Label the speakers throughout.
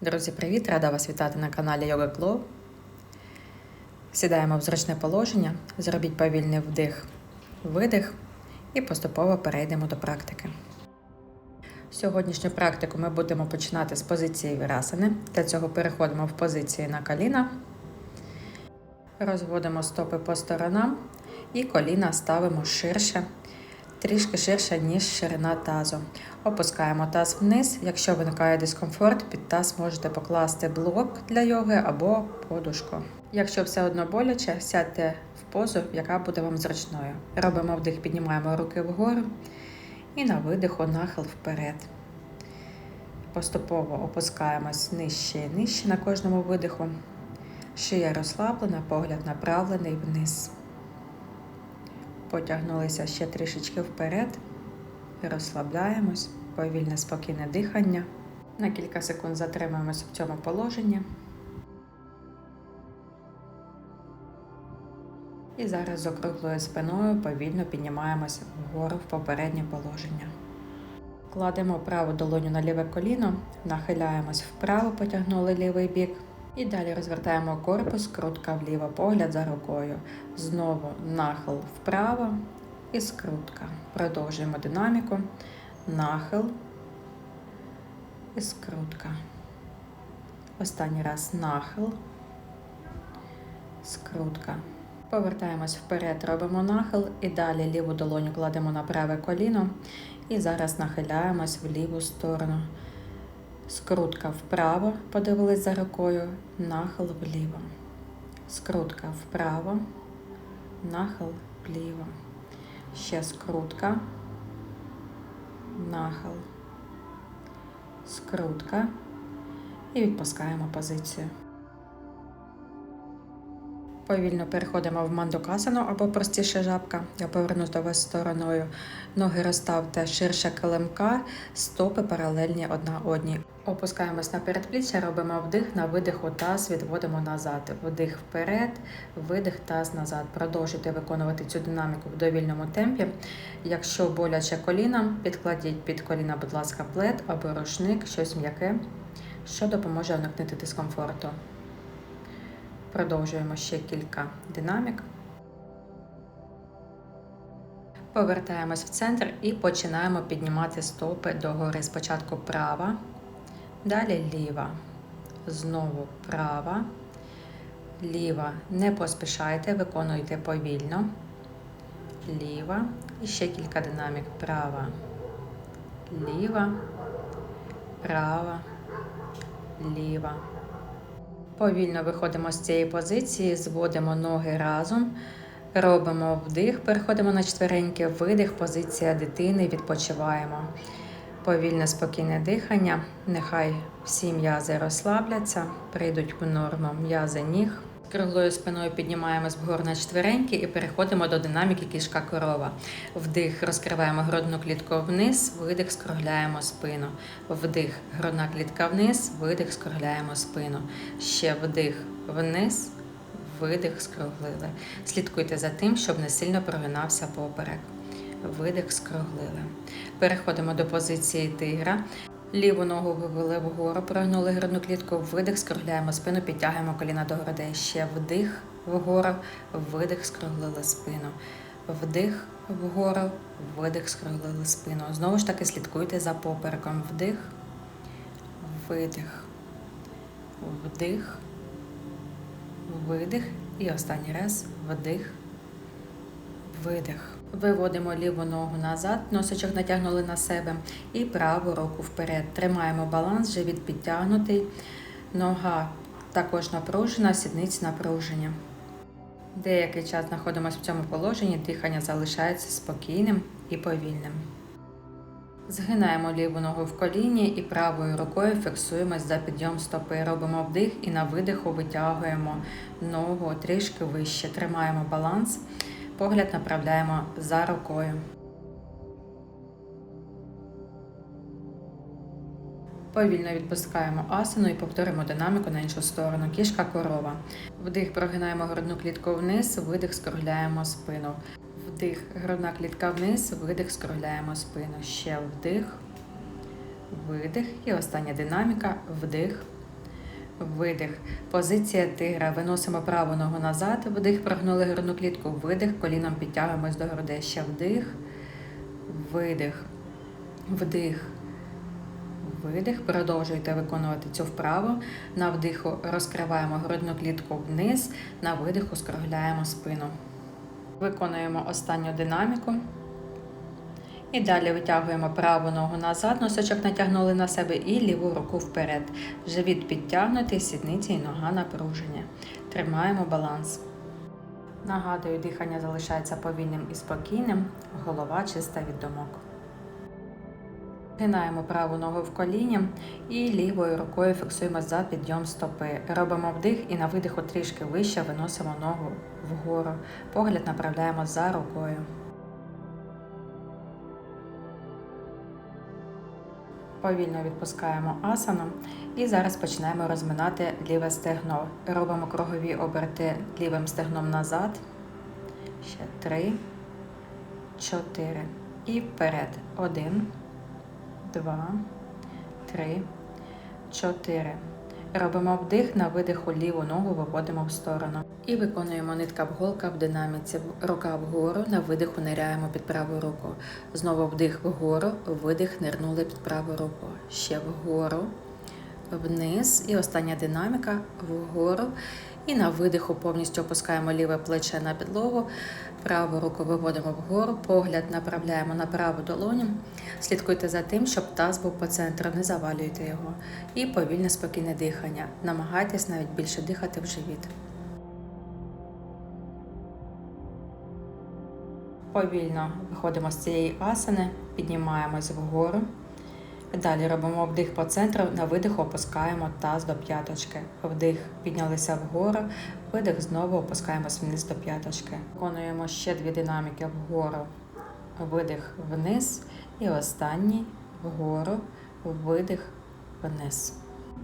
Speaker 1: Друзі, привіт! Рада вас вітати на каналі Yoga Club. Сідаємо в зручне положення, зробіть повільний вдих, видих і поступово перейдемо до практики. Сьогоднішню практику ми будемо починати з позиції вірасани. Для цього переходимо в позиції на коліна, розводимо стопи по сторонам і коліна ставимо ширше трішки ширша, ніж ширина тазу. Опускаємо таз вниз. Якщо виникає дискомфорт, під таз можете покласти блок для йоги або подушку. Якщо все одно боляче, сядьте в позу, яка буде вам зручною. Робимо вдих, піднімаємо руки вгору і на видиху нахил вперед. Поступово опускаємось нижче і нижче на кожному видиху. Шия розслаблена, погляд направлений вниз. Потягнулися ще трішечки вперед, розслабляємось, повільне спокійне дихання. На кілька секунд затримуємося в цьому положенні. І зараз з округлою спиною повільно піднімаємося вгору в попереднє положення. Кладемо праву долоню на ліве коліно, нахиляємось вправо, потягнули лівий бік. І далі розвертаємо корпус, крутка вліво, погляд за рукою. Знову нахил вправо і скрутка. Продовжуємо динаміку. Нахил і скрутка. Останній раз нахил, скрутка. Повертаємось вперед, робимо нахил і далі ліву долоню кладемо на праве коліно. І зараз нахиляємось в ліву сторону. Скрутка вправо, подивились за рукою, нахил вліво. Скрутка вправо, нахил вліво. Ще скрутка, нахил, скрутка. І відпускаємо позицію. Повільно переходимо в мандукасану або простіше жабка. Я повернусь до вас стороною. Ноги розставте ширше килимка, стопи паралельні одна одній. Опускаємось на передпліччя, робимо вдих, на видиху таз відводимо назад. Вдих вперед, видих таз назад. Продовжуйте виконувати цю динаміку в довільному темпі. Якщо боляче коліна, підкладіть під коліна, будь ласка, плед або рушник, щось м'яке, що допоможе уникнути дискомфорту. Продовжуємо ще кілька динамік. Повертаємось в центр і починаємо піднімати стопи догори. Спочатку права, далі ліва. Знову права, ліва. Не поспішайте, виконуйте повільно. Ліва. І ще кілька динамік. Права, ліва, права, ліва. Повільно виходимо з цієї позиції, зводимо ноги разом, робимо вдих, переходимо на четвереньки, видих, позиція дитини, відпочиваємо. Повільне спокійне дихання. Нехай всі м'язи розслабляться, прийдуть в норму м'язи ніг. Круглою спиною піднімаємось вгору на четвереньки і переходимо до динаміки кішка корова. Вдих, розкриваємо грудну клітку вниз, видих, скругляємо спину. Вдих, грудна клітка вниз, видих, скругляємо спину. Ще вдих вниз, видих, скруглили. Слідкуйте за тим, щоб не сильно прогинався поперек. Видих, скруглили. Переходимо до позиції тигра. Ліву ногу вивели вгору, прогнули грудну клітку, видих, скругляємо спину, підтягуємо коліна до грудей. Ще вдих вгору, видих, скруглили спину. Вдих вгору, видих, скруглили спину. Знову ж таки слідкуйте за попереком. Вдих, видих, вдих, видих. І останній раз вдих, видих. Виводимо ліву ногу назад, носочок натягнули на себе і праву руку вперед. Тримаємо баланс, живіт підтягнутий, нога також напружена, сідниці напружені. Деякий час знаходимося в цьому положенні, дихання залишається спокійним і повільним. Згинаємо ліву ногу в коліні і правою рукою фіксуємось за підйом стопи. Робимо вдих і на видиху витягуємо ногу трішки вище. Тримаємо баланс. Погляд направляємо за рукою. Повільно відпускаємо асану і повторимо динаміку на іншу сторону. Кішка корова. Вдих, прогинаємо грудну клітку вниз, видих, скругляємо спину. Вдих, грудна клітка вниз, видих, скругляємо спину. Ще вдих, видих. І остання динаміка. Вдих, видих. Позиція тигра. Виносимо праву ногу назад, вдих, прогнули грудну клітку, видих, коліном підтягуємось до грудей. Ще вдих, видих, вдих. Видих, продовжуйте виконувати цю вправу. На вдиху розкриваємо грудну клітку вниз, на видиху скругляємо спину. Виконуємо останню динаміку. І далі витягуємо праву ногу назад, носочок натягнули на себе і ліву руку вперед. Живіт підтягнутий, сідниці і нога напруження. Тримаємо баланс. Нагадую, дихання залишається повільним і спокійним, голова чиста від думок. Гинаємо праву ногу в коліні і лівою рукою фіксуємо за підйом стопи. Робимо вдих і на видиху трішки вище виносимо ногу вгору. Погляд направляємо за рукою. Повільно відпускаємо асану і зараз починаємо розминати ліве стегно. Робимо кругові оберти лівим стегном назад. Ще три, чотири. І вперед. Один, два, три, чотири. Робимо вдих на видиху ліву ногу виводимо в сторону. І виконуємо нитка вголка в динаміці. Рука вгору, на видиху ниряємо під праву руку. Знову вдих вгору, видих, нирнули під праву руку. Ще вгору, вниз. І остання динаміка вгору. І на видиху повністю опускаємо ліве плече на підлогу, праву руку виводимо вгору, погляд направляємо на праву долоню. Слідкуйте за тим, щоб таз був по центру, не завалюйте його. І повільне спокійне дихання. Намагайтесь навіть більше дихати в живіт. Повільно виходимо з цієї асани, піднімаємось вгору. Далі робимо вдих по центру, на видиху опускаємо таз до п'яточки. Вдих, піднялися вгору, видих, знову опускаємось вниз до п'яточки. Виконуємо ще дві динаміки вгору, видих вниз. І останній вгору, видих вниз.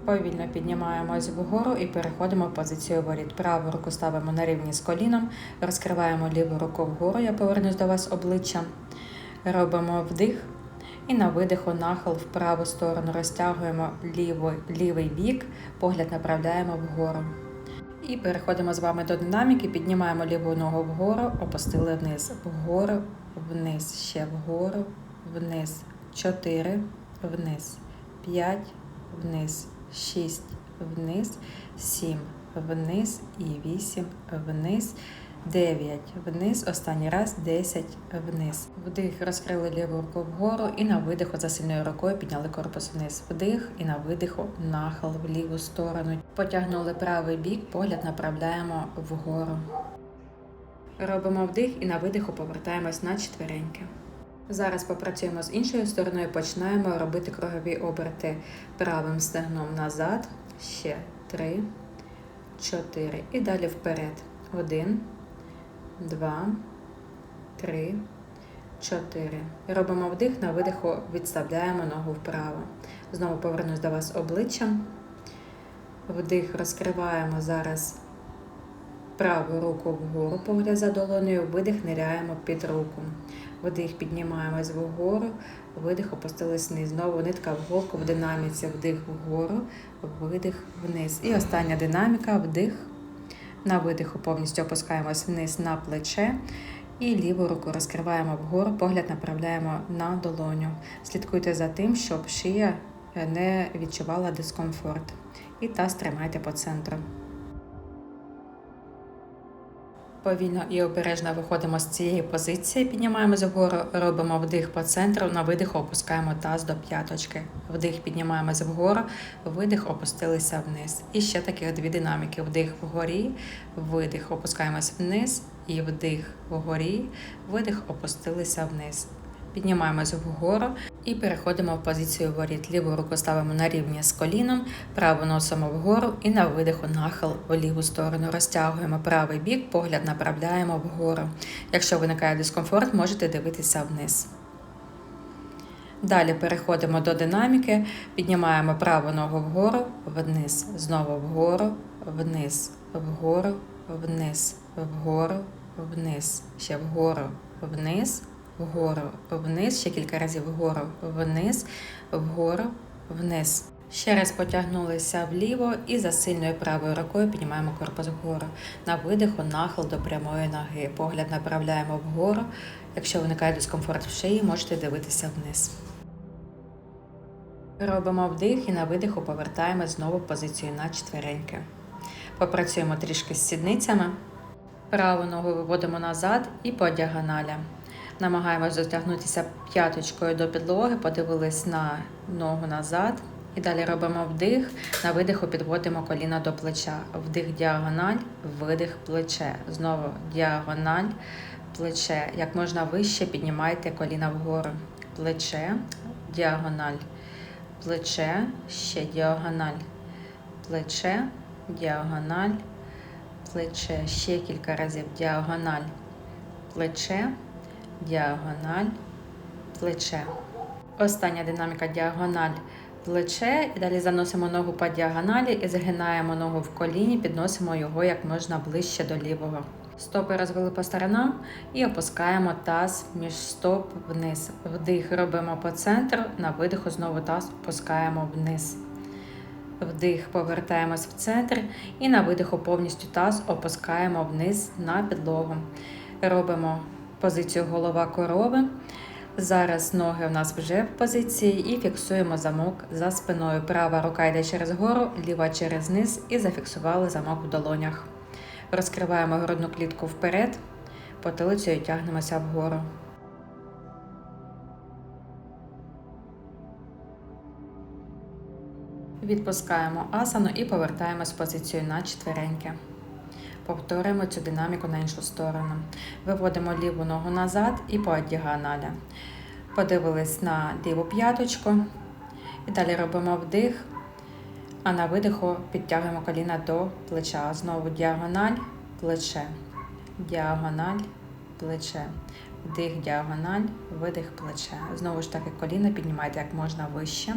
Speaker 1: Повільно піднімаємось вгору і переходимо в позицію воріт. Праву руку ставимо на рівні з коліном, розкриваємо ліву руку вгору, я повернусь до вас обличчям. Робимо вдих. І на видиху нахил в праву сторону розтягуємо лівий, лівий бік, погляд направляємо вгору. І переходимо з вами до динаміки, піднімаємо ліву ногу вгору, опустили вниз, вгору, вниз, ще вгору, вниз, 4, вниз, 5, вниз, 6, вниз, 7, вниз. І 8, вниз. 9 вниз, останній раз 10 вниз. Вдих, розкрили ліву руку вгору і на видиху за сильною рукою підняли корпус вниз. Вдих і на видиху нахил в ліву сторону. Потягнули правий бік, погляд направляємо вгору. Робимо вдих і на видиху повертаємось на четвереньки. Зараз попрацюємо з іншою стороною, починаємо робити кругові оберти правим стегном назад. Ще 3, 4. І далі вперед. Один два, три, чотири. Робимо вдих, на видиху відставляємо ногу вправо. Знову повернусь до вас обличчям. Вдих, розкриваємо зараз праву руку вгору, погляд за долоною, видих, ниряємо під руку. Вдих, піднімаємось вгору, видих, опустились вниз. Знову нитка в голку в динаміці, вдих вгору, видих вниз. І остання динаміка, вдих. На видиху повністю опускаємось вниз на плече і ліву руку розкриваємо вгору, погляд направляємо на долоню. Слідкуйте за тим, щоб шия не відчувала дискомфорт. І таз тримайте по центру. Повільно і обережно виходимо з цієї позиції, піднімаємося вгору, робимо вдих по центру, на видих опускаємо таз до п'яточки. Вдих піднімаємося вгору, видих опустилися вниз. І ще таких дві динаміки: вдих вгорі, видих, опускаємось вниз, і вдих вгорі, видих опустилися вниз. Піднімаємось вгору і переходимо в позицію воріт. Ліву руку ставимо на рівні з коліном, праву носимо вгору і на видиху нахил в ліву сторону. Розтягуємо правий бік, погляд направляємо вгору. Якщо виникає дискомфорт, можете дивитися вниз. Далі переходимо до динаміки, піднімаємо праву ногу вгору, вниз, знову вгору, вниз, вгору, вниз, вгору, вниз, ще вгору, вниз вгору, вниз, ще кілька разів вгору, вниз, вгору, вниз. Ще раз потягнулися вліво і за сильною правою рукою піднімаємо корпус вгору. На видиху нахил до прямої ноги. Погляд направляємо вгору. Якщо виникає дискомфорт в шиї, можете дивитися вниз. Робимо вдих і на видиху повертаємо знову позицію на четвереньки. Попрацюємо трішки з сідницями. Праву ногу виводимо назад і по діагоналі. Намагаємось дотягнутися п'яточкою до підлоги, подивились на ногу назад. І далі робимо вдих. На видиху підводимо коліна до плеча. Вдих діагональ, видих плече. Знову діагональ, плече. Як можна вище піднімайте коліна вгору. Плече, діагональ, плече, ще діагональ, плече, діагональ, плече. Ще кілька разів діагональ, плече, діагональ, плече. Остання динаміка діагональ плече, і далі заносимо ногу по діагоналі і згинаємо ногу в коліні, підносимо його як можна ближче до лівого. Стопи розвели по сторонам і опускаємо таз між стоп вниз. Вдих робимо по центру, на видиху знову таз опускаємо вниз. Вдих, повертаємось в центр і на видиху повністю таз опускаємо вниз на підлогу. Робимо позицію голова корови. Зараз ноги у нас вже в позиції і фіксуємо замок за спиною. Права рука йде через гору, ліва через низ і зафіксували замок в долонях. Розкриваємо грудну клітку вперед, потилицею тягнемося вгору. Відпускаємо асану і повертаємось в позицію на четвереньки. Повторюємо цю динаміку на іншу сторону. Виводимо ліву ногу назад і по діагоналі. Подивились на ліву п'яточку. І далі робимо вдих, а на видиху підтягуємо коліна до плеча. Знову діагональ, плече, діагональ, плече. Вдих, діагональ, видих, плече. Знову ж таки, коліна піднімайте як можна вище.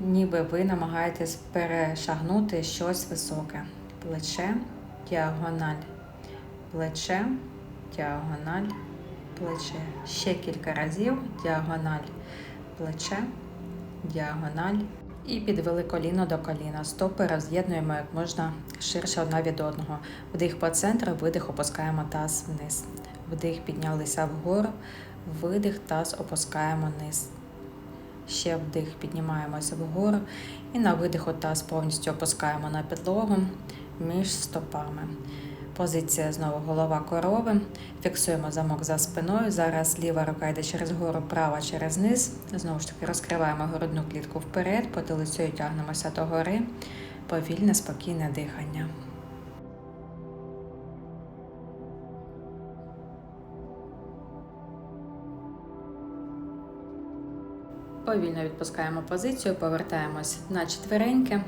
Speaker 1: Ніби ви намагаєтесь перешагнути щось високе плече, діагональ, плече, діагональ, плече. Ще кілька разів діагональ, плече, діагональ. І підвели коліно до коліна. Стопи роз'єднуємо як можна ширше одна від одного. Вдих по центру, видих, опускаємо таз вниз. Вдих, піднялися вгору, видих, таз опускаємо вниз. Ще вдих, піднімаємося вгору і на видиху таз повністю опускаємо на підлогу між стопами. Позиція знову голова корови. Фіксуємо замок за спиною. Зараз ліва рука йде через гору, права через низ. Знову ж таки, розкриваємо грудну клітку вперед, потилицею тягнемося до гори. Повільне, спокійне дихання. Повільно відпускаємо позицію, повертаємось на четвереньки.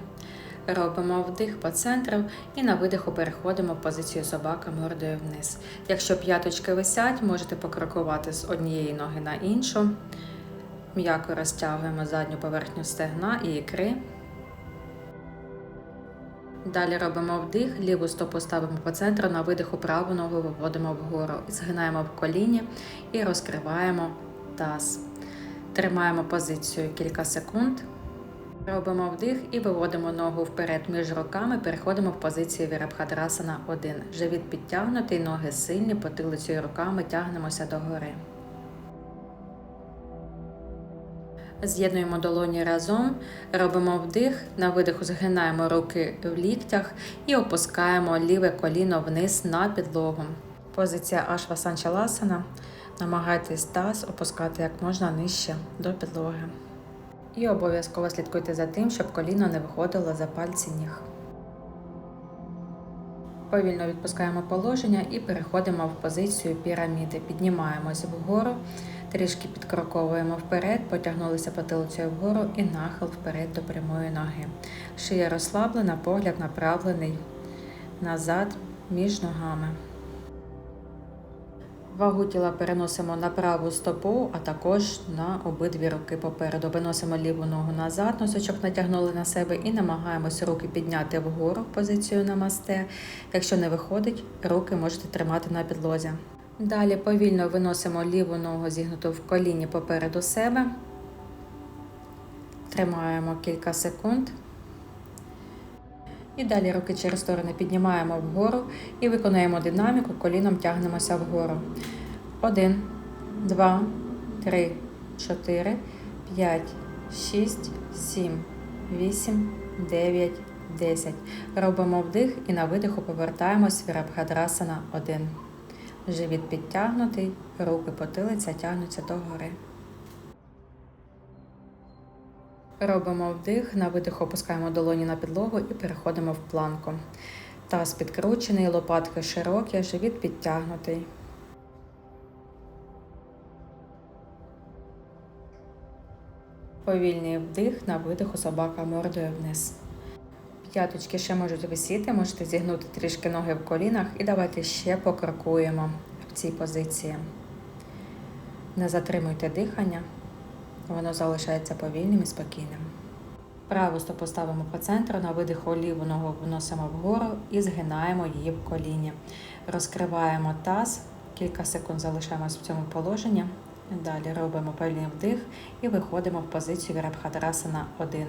Speaker 1: Робимо вдих по центру і на видиху переходимо в позицію собака мордою вниз. Якщо п'яточки висять, можете покрокувати з однієї ноги на іншу. М'яко розтягуємо задню поверхню стегна і ікри. Далі робимо вдих, ліву стопу ставимо по центру, на видиху праву ногу виводимо вгору. Згинаємо в коліні і розкриваємо таз. Тримаємо позицію кілька секунд. Робимо вдих і виводимо ногу вперед між руками, переходимо в позицію Вірабхадрасана 1. Живіт підтягнутий, ноги сильні, потилицею руками тягнемося догори. З'єднуємо долоні разом, робимо вдих, на видиху згинаємо руки в ліктях і опускаємо ліве коліно вниз на підлогу. Позиція Ашвасанчаласана. Намагайтесь таз опускати як можна нижче до підлоги. І обов'язково слідкуйте за тим, щоб коліно не виходило за пальці ніг. Повільно відпускаємо положення і переходимо в позицію піраміди. Піднімаємося вгору, трішки підкроковуємо вперед, потягнулися потилицею вгору і нахил вперед до прямої ноги. Шия розслаблена, погляд направлений назад між ногами. Вагу тіла переносимо на праву стопу, а також на обидві руки попереду. Виносимо ліву ногу назад, носочок натягнули на себе і намагаємося руки підняти вгору позицію намасте. Якщо не виходить, руки можете тримати на підлозі. Далі повільно виносимо ліву ногу зігнуту в коліні попереду себе. Тримаємо кілька секунд. І далі руки через сторони піднімаємо вгору і виконуємо динаміку, коліном тягнемося вгору. Один, два, три, чотири, п'ять, шість, сім, вісім, дев'ять, десять. Робимо вдих і на видиху повертаємось в Вірабхадрасана 1. Живіт підтягнутий, руки потилиця тягнуться догори. Робимо вдих, на видих опускаємо долоні на підлогу і переходимо в планку. Таз підкручений, лопатки широкі, живіт підтягнутий. Повільний вдих, на видиху собака мордою вниз. П'яточки ще можуть висіти, можете зігнути трішки ноги в колінах і давайте ще покрокуємо в цій позиції. Не затримуйте дихання, воно залишається повільним і спокійним. Праву стопу ставимо по центру, на видиху ліву ногу вносимо вгору і згинаємо її в коліні. Розкриваємо таз, кілька секунд залишаємось в цьому положенні. Далі робимо повільний вдих і виходимо в позицію Вірабхадрасана 1.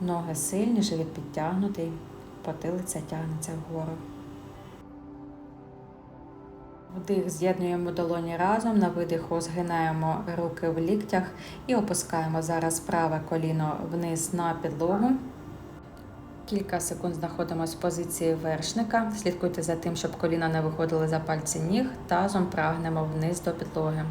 Speaker 1: Ноги сильні, живіт підтягнутий, потилиця тягнеться вгору. Вдих, з'єднуємо долоні разом, на видиху згинаємо руки в ліктях і опускаємо зараз праве коліно вниз на підлогу. Кілька секунд знаходимося в позиції вершника. Слідкуйте за тим, щоб коліна не виходили за пальці ніг. Тазом прагнемо вниз до підлоги.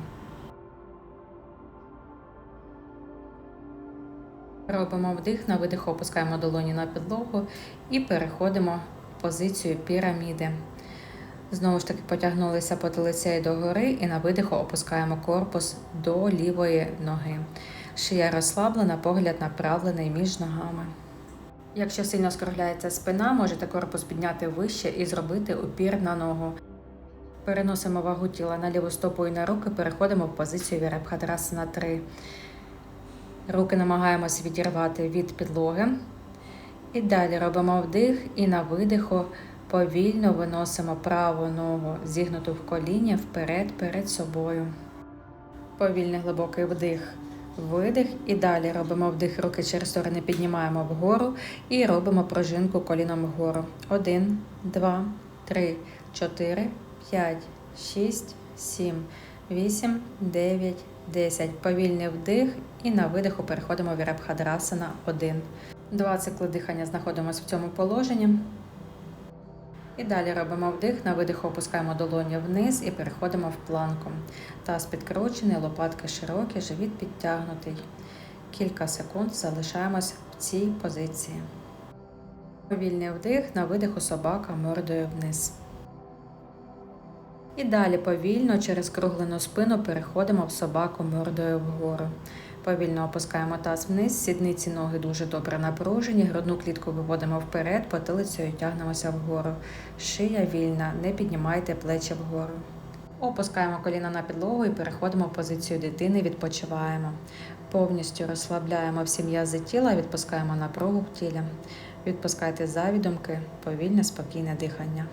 Speaker 1: Робимо вдих, на видих опускаємо долоні на підлогу і переходимо в позицію піраміди. Знову ж таки потягнулися потилицею догори і на видиху опускаємо корпус до лівої ноги. Шия розслаблена, погляд направлений між ногами. Якщо сильно скругляється спина, можете корпус підняти вище і зробити упір на ногу. Переносимо вагу тіла на ліву стопу і на руки, переходимо в позицію Вірабхадрасана 3. Руки намагаємося відірвати від підлоги. І далі робимо вдих і на видиху повільно виносимо праву ногу, зігнуту в коліні вперед перед собою. Повільний глибокий вдих, видих. І далі робимо вдих, руки через сторони піднімаємо вгору і робимо пружинку коліном вгору. Один, два, три, чотири, п'ять, шість, сім, вісім, дев'ять. 10. Повільний вдих і на видиху переходимо в Вірабхадрасана 1. Два цикли дихання знаходимося в цьому положенні. І далі робимо вдих, на видиху опускаємо долоні вниз і переходимо в планку. Таз підкручений, лопатки широкі, живіт підтягнутий. Кілька секунд залишаємось в цій позиції. Повільний вдих, на видиху собака мордою вниз. І далі повільно через круглену спину переходимо в собаку мордою вгору. Повільно опускаємо таз вниз, сідниці ноги дуже добре напружені, грудну клітку виводимо вперед, потилицею тягнемося вгору. Шия вільна, не піднімайте плечі вгору. Опускаємо коліна на підлогу і переходимо в позицію дитини, відпочиваємо. Повністю розслабляємо всі м'язи тіла, відпускаємо напругу в тілі. Відпускайте завідомки, повільне, спокійне дихання.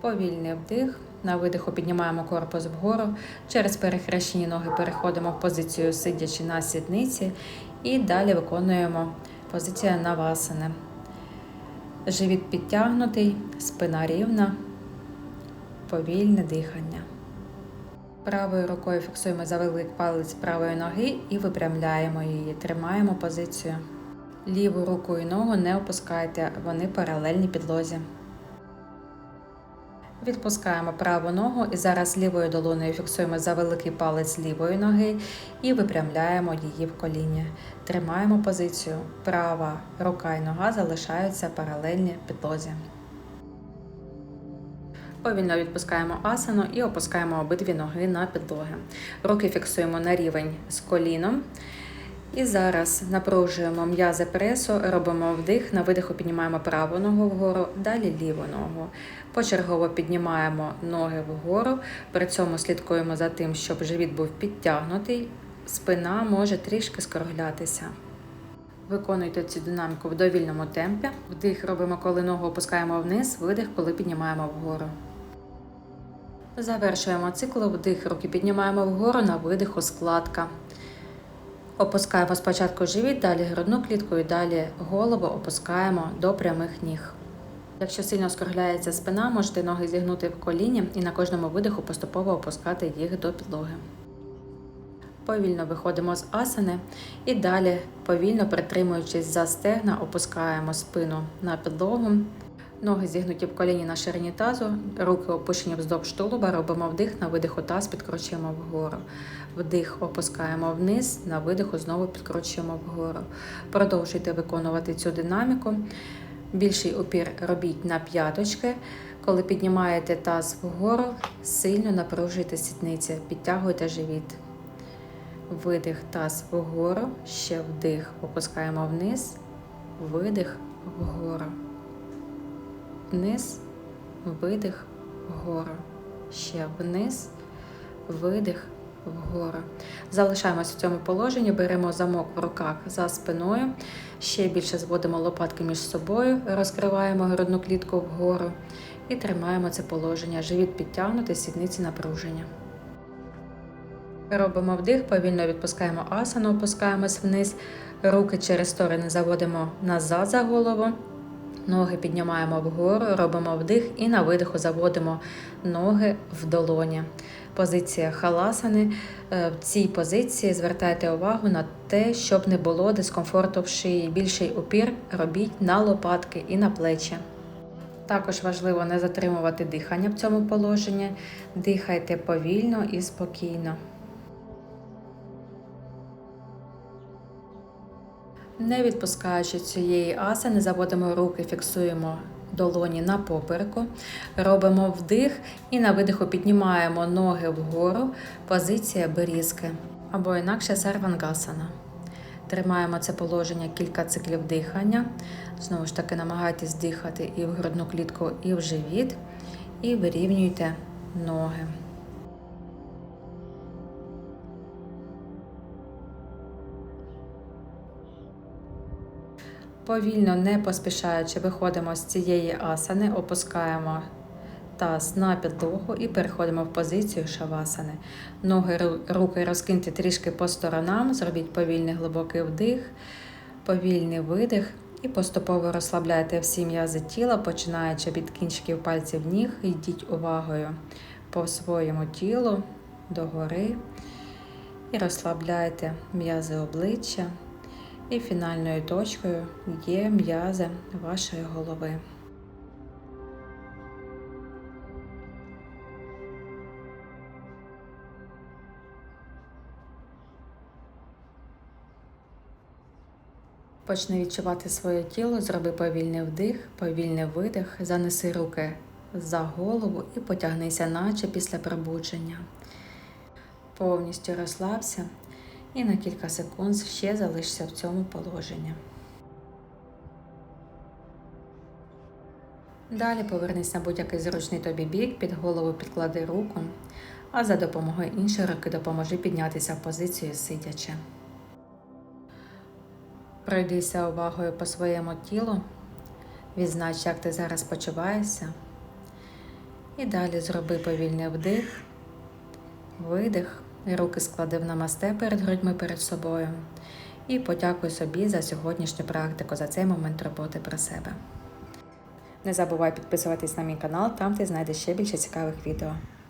Speaker 1: Повільний вдих. На видиху піднімаємо корпус вгору. Через перехрещені ноги переходимо в позицію сидячи на сідниці і далі виконуємо позицію навасини. Живіт підтягнутий, спина рівна, повільне дихання. Правою рукою фіксуємо за великий палець правої ноги і випрямляємо її. Тримаємо позицію. Ліву руку і ногу не опускайте, вони паралельні підлозі. Відпускаємо праву ногу і зараз лівою долоною фіксуємо за великий палець лівої ноги і випрямляємо її в коліні. Тримаємо позицію. Права рука і нога залишаються паралельні підлозі. Повільно відпускаємо асану і опускаємо обидві ноги на підлоги. Руки фіксуємо на рівень з коліном. І зараз напружуємо м'язи пресу, робимо вдих, на видиху піднімаємо праву ногу вгору, далі ліву ногу. Почергово піднімаємо ноги вгору, при цьому слідкуємо за тим, щоб живіт був підтягнутий, спина може трішки скруглятися. Виконуйте цю динаміку в довільному темпі. Вдих робимо, коли ногу опускаємо вниз, видих, коли піднімаємо вгору. Завершуємо цикл вдих. Руки піднімаємо вгору на видиху складка. Опускаємо спочатку живіт, далі грудну клітку і далі голову опускаємо до прямих ніг. Якщо сильно скругляється спина, можете ноги зігнути в коліні і на кожному видиху поступово опускати їх до підлоги. Повільно виходимо з асани і далі, повільно притримуючись за стегна, опускаємо спину на підлогу. Ноги зігнуті в коліні на ширині тазу, руки опущені вздовж тулуба, робимо вдих, на видиху таз підкручуємо вгору. Вдих опускаємо вниз, на видиху знову підкручуємо вгору. Продовжуйте виконувати цю динаміку. Більший опір робіть на п'яточки. Коли піднімаєте таз вгору, сильно напружуйте сідниці, підтягуйте живіт. Видих таз вгору, ще вдих, опускаємо вниз, видих вгору. Вниз, видих вгору. Ще вниз, видих вгору. Залишаємось в цьому положенні, беремо замок в руках за спиною, ще більше зводимо лопатки між собою, розкриваємо грудну клітку вгору і тримаємо це положення. Живіт підтягнути, сідниці напруження. Робимо вдих, повільно відпускаємо асану, опускаємось вниз, руки через сторони заводимо назад за голову. Ноги піднімаємо вгору, робимо вдих і на видиху заводимо ноги в долоні. Позиція халасани. Е, В цій позиції звертайте увагу на те, щоб не було дискомфорту в шиї. Більший опір робіть на лопатки і на плечі. Також важливо не затримувати дихання в цьому положенні. Дихайте повільно і спокійно. Не відпускаючи цієї асани, заводимо руки, фіксуємо долоні на попереку, робимо вдих і на видиху піднімаємо ноги вгору, позиція берізки або інакше сарвангасана. Тримаємо це положення кілька циклів дихання. Знову ж таки, намагайтесь дихати і в грудну клітку, і в живіт, і вирівнюйте ноги. Повільно, не поспішаючи, виходимо з цієї асани, опускаємо таз на підлогу і переходимо в позицію шавасани. Ноги, руки розкиньте трішки по сторонам, зробіть повільний глибокий вдих, повільний видих і поступово розслабляйте всі м'язи тіла, починаючи від кінчиків пальців ніг, йдіть увагою по своєму тілу догори і розслабляйте м'язи обличчя. І фінальною точкою є м'язи вашої голови. Почни відчувати своє тіло, зроби повільний вдих, повільний видих, занеси руки за голову і потягнися, наче після пробудження. Повністю розслабся і на кілька секунд ще залишся в цьому положенні. Далі повернись на будь-який зручний тобі бік, під голову підклади руку, а за допомогою іншої руки допоможи піднятися в позицію сидячи. Пройдися увагою по своєму тілу, відзнач, як ти зараз почуваєшся. І далі зроби повільний вдих, видих. Руки склади в намасте перед грудьми перед собою. І подякуй собі за сьогоднішню практику, за цей момент роботи про себе. Не забувай підписуватись на мій канал, там ти знайдеш ще більше цікавих відео.